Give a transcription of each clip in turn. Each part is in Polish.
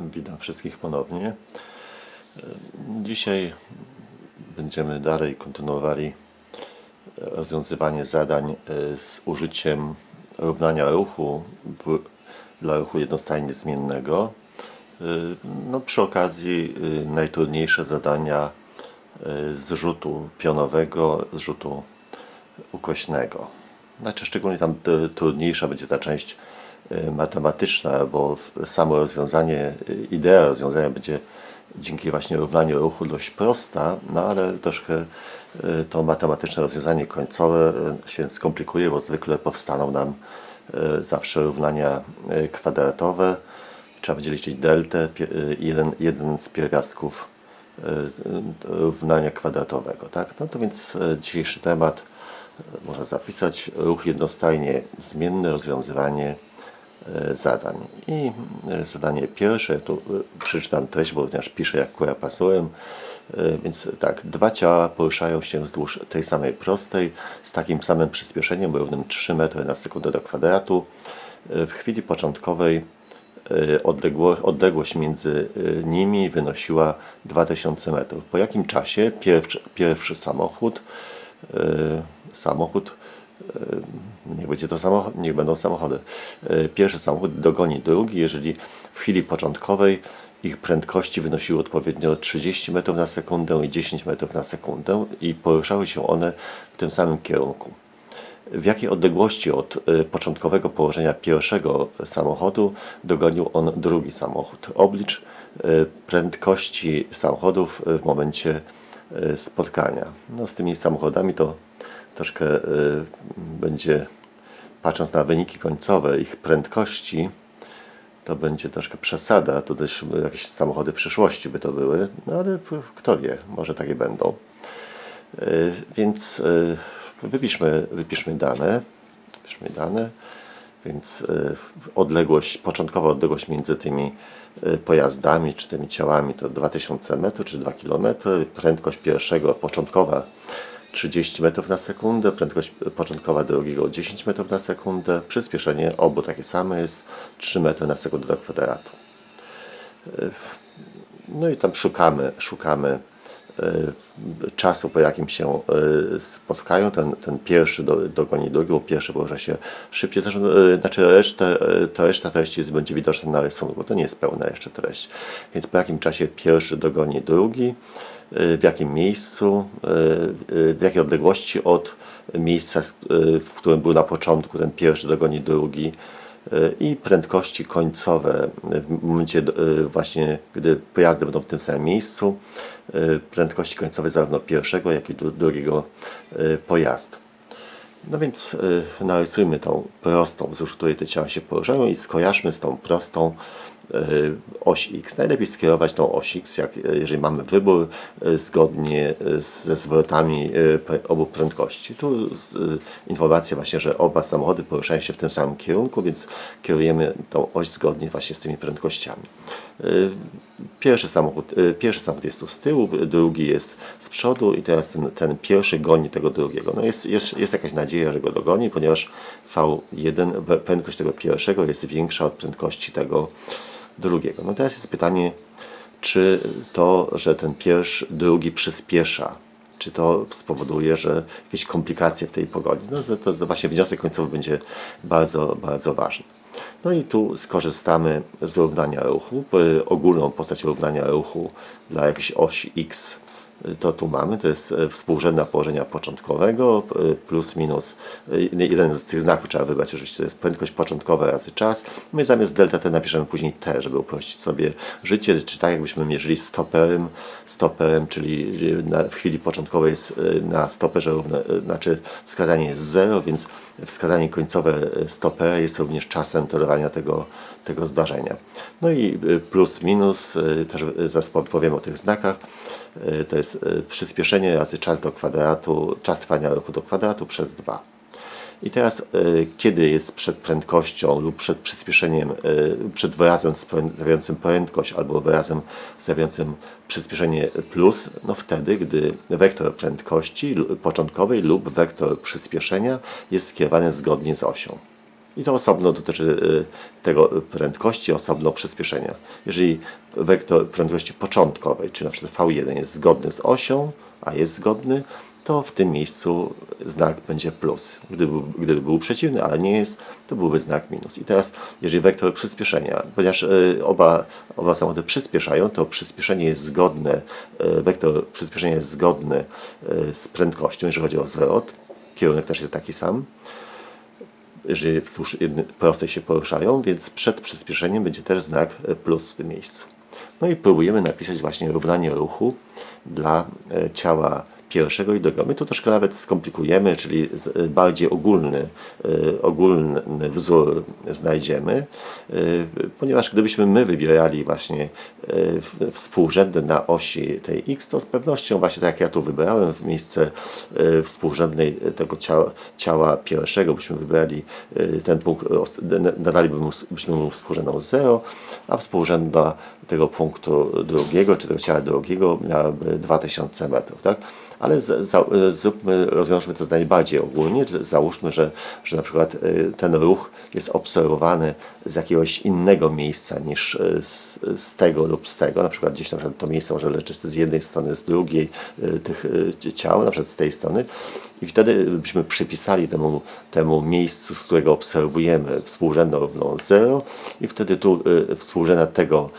Witam wszystkich ponownie. Dzisiaj będziemy dalej kontynuowali rozwiązywanie zadań e, z użyciem równania ruchu w, dla ruchu jednostajnie zmiennego. E, No, przy okazji e, najtrudniejsze zadania z rzutu pionowego, z rzutu ukośnego. Znaczy szczególnie tam trudniejsza będzie ta część matematyczna, bo samo rozwiązanie, e, idea rozwiązania będzie dzięki właśnie równaniu ruchu dość prosta, no ale troszkę e, to matematyczne rozwiązanie końcowe się skomplikuje, bo zwykle powstaną nam zawsze równania kwadratowe. Trzeba będzie liczyć deltę, jeden, jeden z pierwiastków równania kwadratowego. Tak? No to więc dzisiejszy temat można zapisać ruch jednostajnie zmienny, rozwiązywanie zadań. I e, zadanie pierwsze, tu e, przeczytam treść, bo ponieważ piszę jak kura pasurem, E, więc tak, dwa ciała poruszają się wzdłuż tej samej prostej z takim samym przyspieszeniem równym 3 metry na sekundę do kwadratu. E, W chwili początkowej e, odległo, odległość między e, nimi wynosiła 2000 metrów. Po jakim czasie pierwszy, pierwszy samochód, e, samochód e, niech będzie to samochód, niech będą samochody. E, Pierwszy samochód dogoni drugi, jeżeli w chwili początkowej ich prędkości wynosiły odpowiednio 30 metrów na sekundę i 10 metrów na sekundę i poruszały się one w tym samym kierunku. W jakiej odległości od y, początkowego położenia pierwszego samochodu dogonił on drugi samochód? Oblicz prędkości samochodów w momencie spotkania. No, z tymi samochodami to troszkę y, będzie, patrząc na wyniki końcowe ich prędkości, to będzie troszkę przesada. To też jakieś samochody przyszłości by to były, no ale kto wie, może takie będą. Y, Więc y, wypiszmy, wypiszmy dane. Wypiszmy dane. Więc odległość, początkowa odległość między tymi pojazdami czy tymi ciałami to 2000 metrów czy 2 km. Prędkość pierwszego, początkowa 30 metrów na sekundę, prędkość początkowa drugiego 10 metrów na sekundę. Przyspieszenie obu takie same jest 3 metry na sekundę do kwadratu. No i tam szukamy, szukamy czasu, po jakim się e, spotkają. Ten, ten pierwszy do, dogoni drugi, bo pierwszy porusza się szybciej. Zresztą, e, znaczy resztę, e, ta reszta treści będzie widoczna na rysunku, bo to nie jest pełna jeszcze treść. Więc po jakim czasie pierwszy dogoni drugi, e, w jakim miejscu, e, e, w jakiej odległości od miejsca, e, w którym był na początku ten pierwszy dogoni drugi, i prędkości końcowe w momencie e, właśnie, gdy pojazdy będą w tym samym miejscu, e, prędkości końcowe zarówno pierwszego, jak i dru- drugiego e, pojazdu. No więc narysujmy tą prostą, wzdłuż której te ciała się poruszają i skojarzmy z tą prostą oś X. Najlepiej skierować tą oś X, jak, y, jeżeli mamy wybór, y, zgodnie ze zwrotami obu prędkości. Tu informacja właśnie, że oba samochody poruszają się w tym samym kierunku, więc kierujemy tą oś zgodnie właśnie z tymi prędkościami. Pierwszy samochód, pierwszy samochód jest tu z tyłu, drugi jest z przodu i teraz ten, ten pierwszy goni tego drugiego. No jest, jest, jest jakaś nadzieja, że go dogoni, ponieważ V1, we- prędkość tego pierwszego jest większa od prędkości tego drugiego. No teraz jest pytanie, czy to, że ten pierwszy, drugi przyspiesza, czy to spowoduje, że jakieś komplikacje w tej pogoni. No to, to właśnie wniosek końcowy będzie bardzo, bardzo ważny. No i tu skorzystamy z równania ruchu, p- ogólną postać równania ruchu dla jakiejś osi x. To tu mamy, to jest e, współrzędna położenia początkowego p- plus minus, y, jeden z tych znaków trzeba wybrać oczywiście, to jest prędkość początkowa razy czas. My zamiast delta t napiszemy później t, żeby uprościć sobie życie, czy tak jakbyśmy mierzyli stoperem, stoperem, czyli w chwili początkowej jest na stoperze równe, znaczy wskazanie jest 0, więc wskazanie końcowe stopera jest również czasem tolerowania tego, tego zdarzenia. No i plus, minus, też zaraz powiem o tych znakach, to jest y, przyspieszenie razy czas do kwadratu, czas trwania ruchu do kwadratu przez 2. I teraz, y, kiedy jest przed prędkością lub przed przyspieszeniem, y, przed wyrazem zawierającym prędkość albo wyrazem zawierającym przyspieszenie plus, no wtedy, gdy wektor prędkości początkowej lub wektor przyspieszenia jest skierowany zgodnie z osią. I to osobno dotyczy y, tego prędkości, osobno przyspieszenia. Jeżeli wektor prędkości początkowej, czyli na przykład V1 jest zgodny z osią, a jest zgodny, to w tym miejscu znak będzie plus. Gdyby, gdyby był przeciwny, ale nie jest, to byłby znak minus. I teraz, jeżeli wektor przyspieszenia, ponieważ y, oba, oba samochody przyspieszają, to przyspieszenie jest zgodne, y, wektor przyspieszenia jest zgodny z prędkością, jeżeli chodzi o zwrot. Kierunek też jest taki sam jeżeli wzdłuż prostej się poruszają, więc przed przyspieszeniem będzie też znak e, plus w tym miejscu. No i próbujemy napisać właśnie równanie ruchu dla e, ciała pierwszego i drugiego. My tu troszkę nawet skomplikujemy, czyli e, bardziej ogólny, e, ogólny wzór znajdziemy, e, ponieważ gdybyśmy my wybierali właśnie współrzędne na osi tej x, to z pewnością właśnie tak jak ja tu wybrałem w miejsce współrzędnej tego ciała, ciała pierwszego, byśmy wybrali ten punkt, nadalibyśmy mu, byśmy mu współrzędną 0, a współrzędna tego punktu drugiego, czy tego ciała drugiego miałaby 2000 metrów, tak? Ale z, za, zróbmy, rozwiążmy to zdanie bardziej ogólnie. Załóżmy, że, że na przykład e, ten ruch jest obserwowany z jakiegoś innego miejsca niż e, z, z tego lub z tego. Na przykład gdzieś na przykład to miejsce może leżeć z jednej strony, z drugiej e, tych ciał, na przykład z tej strony. I wtedy byśmy przypisali temu, temu miejscu, z którego obserwujemy współrzędną równą 0 i wtedy tu y, współrzędna tego,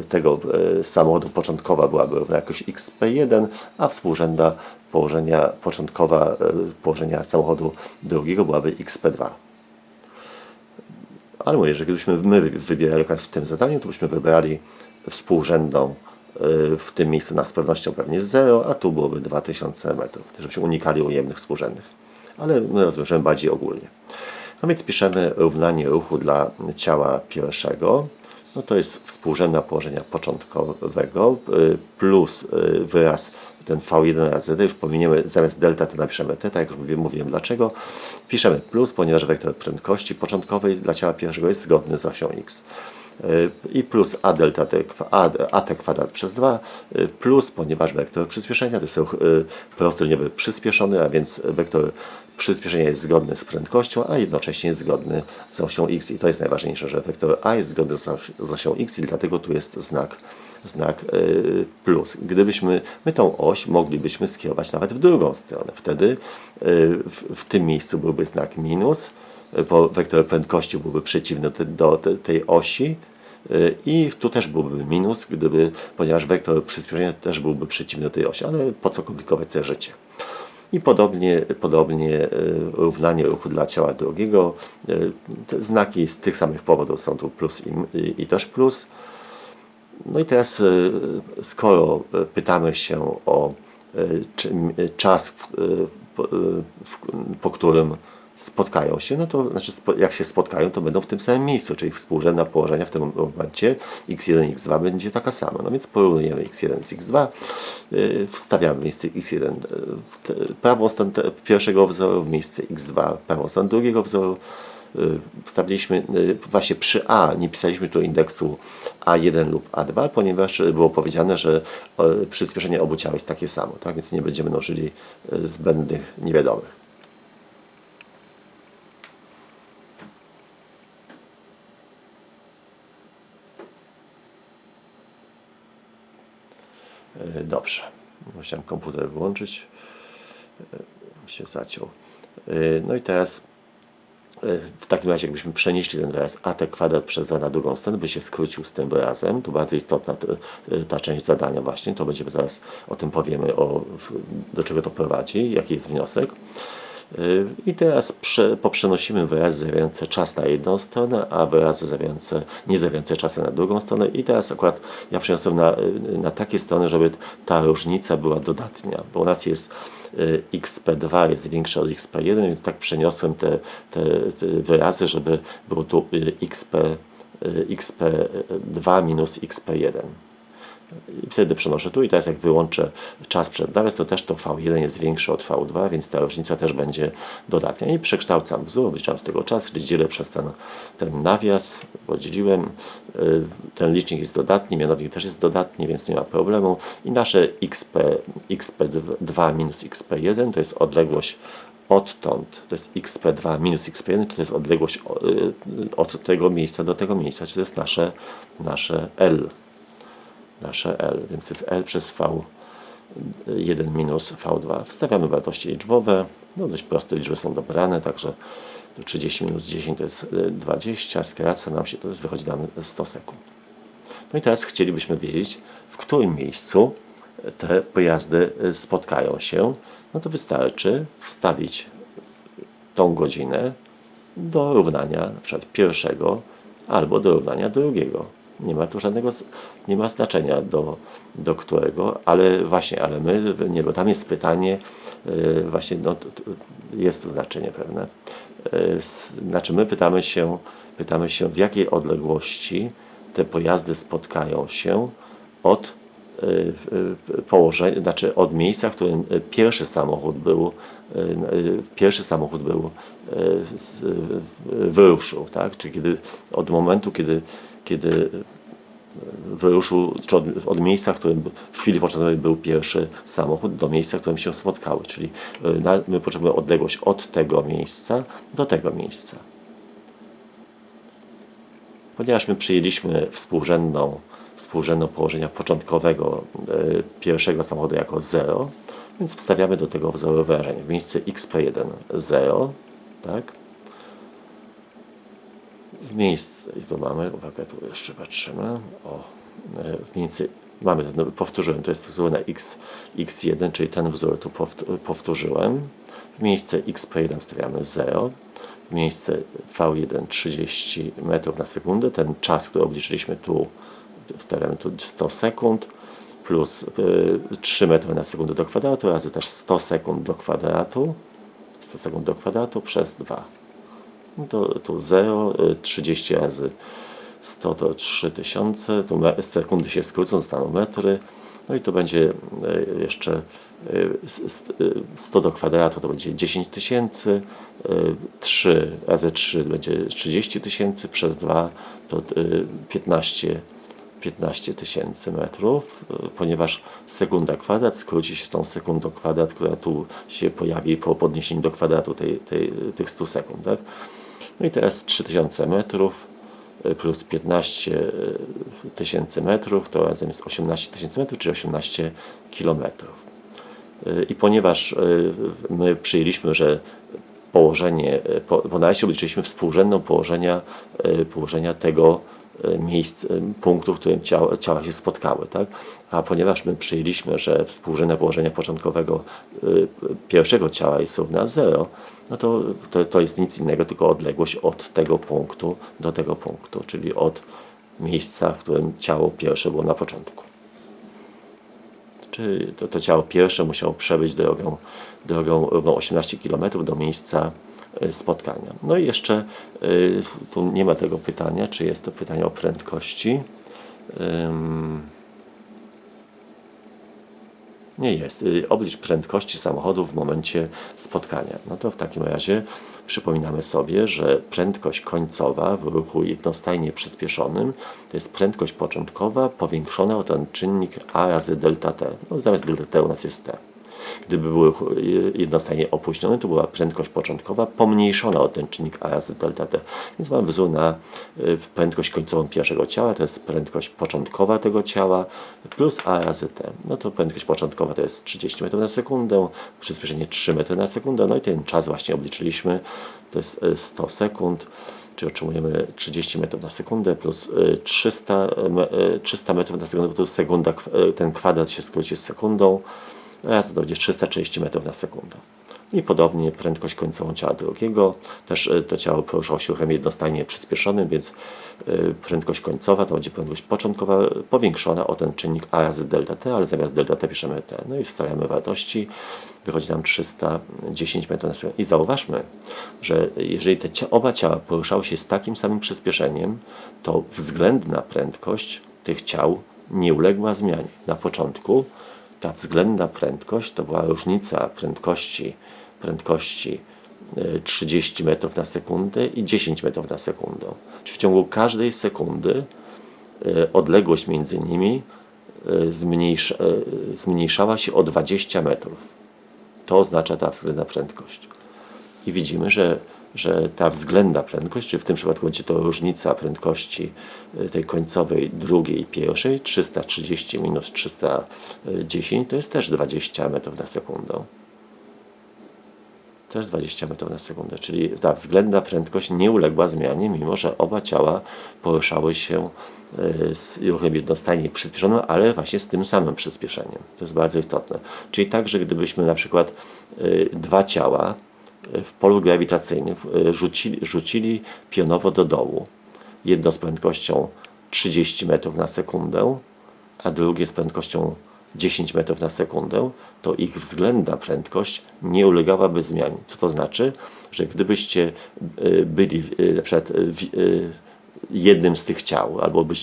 y, tego y, samochodu początkowa byłaby równa jakoś xp1, a współrzędna położenia początkowa y, położenia samochodu drugiego byłaby xp2. Ale mówię, że gdybyśmy my wy- wybierali w tym zadaniu, to byśmy wybrali współrzędną w tym miejscu na z pewnością pewnie 0, a tu byłoby 2000 metrów, żebyśmy unikali ujemnych współrzędnych. Ale rozwiążemy bardziej ogólnie. No więc piszemy równanie ruchu dla ciała pierwszego. No to jest współrzędna położenia początkowego y, plus y, wyraz ten V1 razy D, już pominiemy, zamiast delta to napiszemy t, tak jak już mówiłem, mówiłem dlaczego. Piszemy plus, ponieważ wektor prędkości początkowej dla ciała pierwszego jest zgodny z osią x. Y, I plus a delta t, a, a t kwadrat przez 2 y, plus, ponieważ wektor przyspieszenia to jest ruch y, prostoliniowy przyspieszony, a więc wektor przyspieszenia jest zgodny z prędkością, a jednocześnie jest zgodny z osią x. I to jest najważniejsze, że wektor a jest zgodny z, osi- z osią x i dlatego tu jest znak, znak plus. Gdybyśmy my tą oś moglibyśmy skierować nawet w drugą stronę. Wtedy w, w tym miejscu byłby znak minus, wektor prędkości byłby przeciwny do te- tej osi, Y, I tu też byłby minus, gdyby, ponieważ wektor przyspieszenia też byłby przeciwny do tej osi, ale po co komplikować sobie życie. I podobnie, podobnie y, równanie ruchu dla ciała drugiego. Y, Te znaki z tych samych powodów są tu plus i, i, i też plus. No i teraz, skoro pytamy się o czas, w, w, po którym spotkają się, no to znaczy jak się spotkają, to będą w tym samym miejscu, czyli współrzędna położenia w tym momencie x1, x2 będzie taka sama. No więc porównujemy x1 z x2, y, wstawiamy miejsce x1 y, w te- prawą stronę pierwszego wzoru, w miejsce x2 prawą stronę drugiego wzoru, y, wstawiliśmy y, właśnie przy A, nie pisaliśmy tu indeksu A1 lub A2, ponieważ było powiedziane, że przyspieszenie obu ciał jest takie samo, tak? więc nie będziemy mnożyli zbędnych niewiadomych. Dobrze, musiałem komputer wyłączyć, y, się zaciął. Y, No i teraz w takim razie, jakbyśmy przenieśli ten wyraz at kwadrat przez 2 na drugą stronę, by się skrócił z tym wyrazem, to bardzo istotna ta część zadania właśnie, to będziemy zaraz o tym powiemy, o, do czego to prowadzi, jaki jest wniosek. I teraz prze, poprzenosimy wyrazy zawierające czas na jedną stronę, a wyrazy zawierające, nie zawierające czasy na drugą stronę. I teraz akurat ja przeniosłem na, na takie strony, żeby ta różnica była dodatnia, bo u nas jest y, xp2 jest większe od xp1, więc tak przeniosłem te, te, te wyrazy, żeby było tu y, xp, y, xp2 minus xp1. I wtedy przenoszę tu i teraz jak wyłączę czas przed nawias, to też to V1 jest większe od V2, więc ta różnica też będzie dodatnia. I przekształcam wzór, wyliczam z tego czas, czyli dzielę przez ten, ten nawias, podzieliłem. Y, Ten licznik jest dodatni, mianownik też jest dodatni, więc nie ma problemu. I nasze XP, XP2 minus XP1 to jest odległość odtąd, to jest xp2 minus xp1, czy to jest odległość o- y, od tego miejsca do tego miejsca, czy to jest nasze, nasze L. Nasze L, więc to jest L przez V1 minus V2. Wstawiamy wartości liczbowe, no dość proste liczby są dobrane, także 30 minus 10 to jest y, 20, skraca nam się, to jest, wychodzi nam 100 sekund. No i teraz chcielibyśmy wiedzieć, w którym miejscu te pojazdy y, spotkają się. No to wystarczy wstawić tą godzinę do równania na przykład pierwszego albo do równania drugiego. Nie ma tu żadnego, nie ma znaczenia do, do którego, ale właśnie, ale my, nie, bo tam jest pytanie, y, właśnie, no, to- to jest to znaczenie pewne. Y, s- Znaczy my pytamy się, pytamy się w jakiej odległości te pojazdy spotkają się od y, położenia, znaczy od miejsca, w którym pierwszy samochód był, y, y, pierwszy samochód był y, s- y, wyruszył, tak? Czyli kiedy od momentu, kiedy, kiedy wyruszył, od, miejsca, w którym w chwili początkowej był pierwszy samochód, do miejsca, w którym się spotkały. Czyli y, na, my potrzebujemy odległość od tego miejsca do tego miejsca. Ponieważ my przyjęliśmy współrzędną, współrzędną położenia początkowego y, pierwszego samochodu jako 0, więc wstawiamy do tego wzoru wyrażenie. W miejsce xp1 0, tak? W miejsce, i tu mamy, uwaga, tu jeszcze patrzymy, o, e, w miejsce, mamy, powtórzyłem, to jest wzór na x, x1, czyli ten wzór tu powt- powtórzyłem, w miejsce xp1 stawiamy 0, w miejsce v1 30 metrów na sekundę, ten czas, który obliczyliśmy tu, wstawiamy tu 100 sekund, plus y, 3 metry na sekundę do kwadratu, razy też 100 sekund do kwadratu, 100 sekund do kwadratu przez 2. To tu 0, y, 30 razy 100 to 3000, tu sekundy się skrócą, zostaną metry, no i to będzie y, jeszcze y, s- s- y, 100 do kwadratu to będzie 10 tysięcy, y, 3 razy 3 będzie 30 tysięcy, przez 2 to y, 15 15 tysięcy metrów, y, ponieważ sekunda kwadrat skróci się z tą sekundą kwadrat, która tu się pojawi po podniesieniu do kwadratu tej, tej, tych 100 sekund. Tak? No i teraz 3000 metrów y, plus 15 tysięcy metrów, to razem jest 18 tysięcy metrów, czyli 18 kilometrów. Y, I ponieważ y, my przyjęliśmy, że położenie, y, po, po analizie obliczyliśmy współrzędną położenia, y, położenia tego y, miejsc, y, punktu, w którym ciała, ciała się spotkały. Tak? A ponieważ my przyjęliśmy, że współrzędne położenia początkowego y, pierwszego ciała jest równa 0, no to, to to jest nic innego, tylko odległość od tego punktu do tego punktu, czyli od miejsca, w którym ciało pierwsze było na początku. Czyli to, to ciało pierwsze musiało przebyć drogą, drogą równą 18 km do miejsca spotkania. No i jeszcze y, tu nie ma tego pytania, czy jest to pytanie o prędkości. Nie jest. Y, Oblicz prędkości samochodu w momencie spotkania. No to w takim razie przypominamy sobie, że prędkość końcowa w ruchu jednostajnie przyspieszonym to jest prędkość początkowa powiększona o ten czynnik a razy delta t. No, zamiast delta t u nas jest t. Gdyby był ruch y, jednostajnie opóźniony, to była prędkość początkowa pomniejszona o ten czynnik a razy delta t. Więc mamy wzór na y, prędkość końcową pierwszego ciała, to jest prędkość początkowa tego ciała plus a razy t. No to prędkość początkowa to jest 30 metrów na sekundę, przyspieszenie 3 metry na sekundę, no i ten czas właśnie obliczyliśmy, to jest y, 100 sekund czyli otrzymujemy 30 metrów na sekundę plus y, 300, me- y, 300 metrów na sekundę, plus sekunda, y, ten kwadrat się skróci z sekundą, raz to będzie 330 metrów na sekundę. I podobnie prędkość końcową ciała drugiego, też y, to ciało poruszało się ruchem jednostajnie przyspieszonym, więc y, prędkość końcowa to będzie prędkość początkowa powiększona o ten czynnik a razy delta t, ale zamiast delta t piszemy t. No i wstawiamy wartości, wychodzi nam 310 metrów na sekundę. I zauważmy, że jeżeli te oba ciała poruszały się z takim samym przyspieszeniem, to względna prędkość tych ciał nie uległa zmianie. Na początku ta względna prędkość to była różnica prędkości, prędkości y, 30 metrów na sekundę i 10 metrów na sekundę. Czyli w ciągu każdej sekundy y, odległość między nimi y, zmniejsza, y, zmniejszała się o 20 metrów. To oznacza ta względna prędkość. i widzimy, że, że ta względna prędkość, czy w tym przypadku będzie to różnica prędkości y, tej końcowej, drugiej i pierwszej, 330 minus 310, to jest też 20 metrów na sekundę. Też 20 metrów na sekundę, czyli ta względna prędkość nie uległa zmianie, mimo że oba ciała poruszały się y, z ruchem jednostajnie przyspieszonym, ale właśnie z tym samym przyspieszeniem. To jest bardzo istotne. Czyli tak, że gdybyśmy na przykład y, dwa ciała w polu grawitacyjnym y, rzucili, rzucili pionowo do dołu, jedno z prędkością 30 metrów na sekundę, a drugie z prędkością 10 metrów na sekundę, to ich względna prędkość nie ulegałaby zmianie. Co to znaczy? Że gdybyście y, byli y, na przykład jednym z tych ciał, albo by,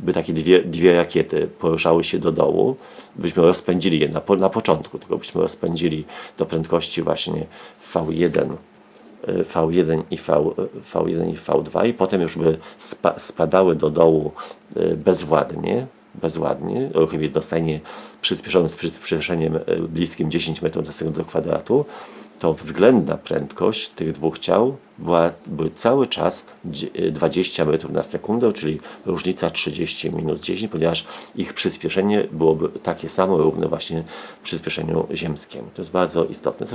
by takie dwie, dwie rakiety poruszały się do dołu, byśmy rozpędzili je na, na początku, tylko byśmy rozpędzili do prędkości właśnie V1 y, V1 i, v, V1 i V2 i potem już by spa, spadały do dołu y, bezwładnie, bezładnie, ruchem jednostajnie przyspieszonym z przyspieszeniem y, bliskim 10 metrów na sekundę kwadratu, to względna prędkość tych dwóch ciał była, były cały czas dzie- y, 20 metrów na sekundę, czyli różnica 30 minus 10, ponieważ ich przyspieszenie byłoby takie samo, równe właśnie przyspieszeniu ziemskiemu. To jest bardzo istotne.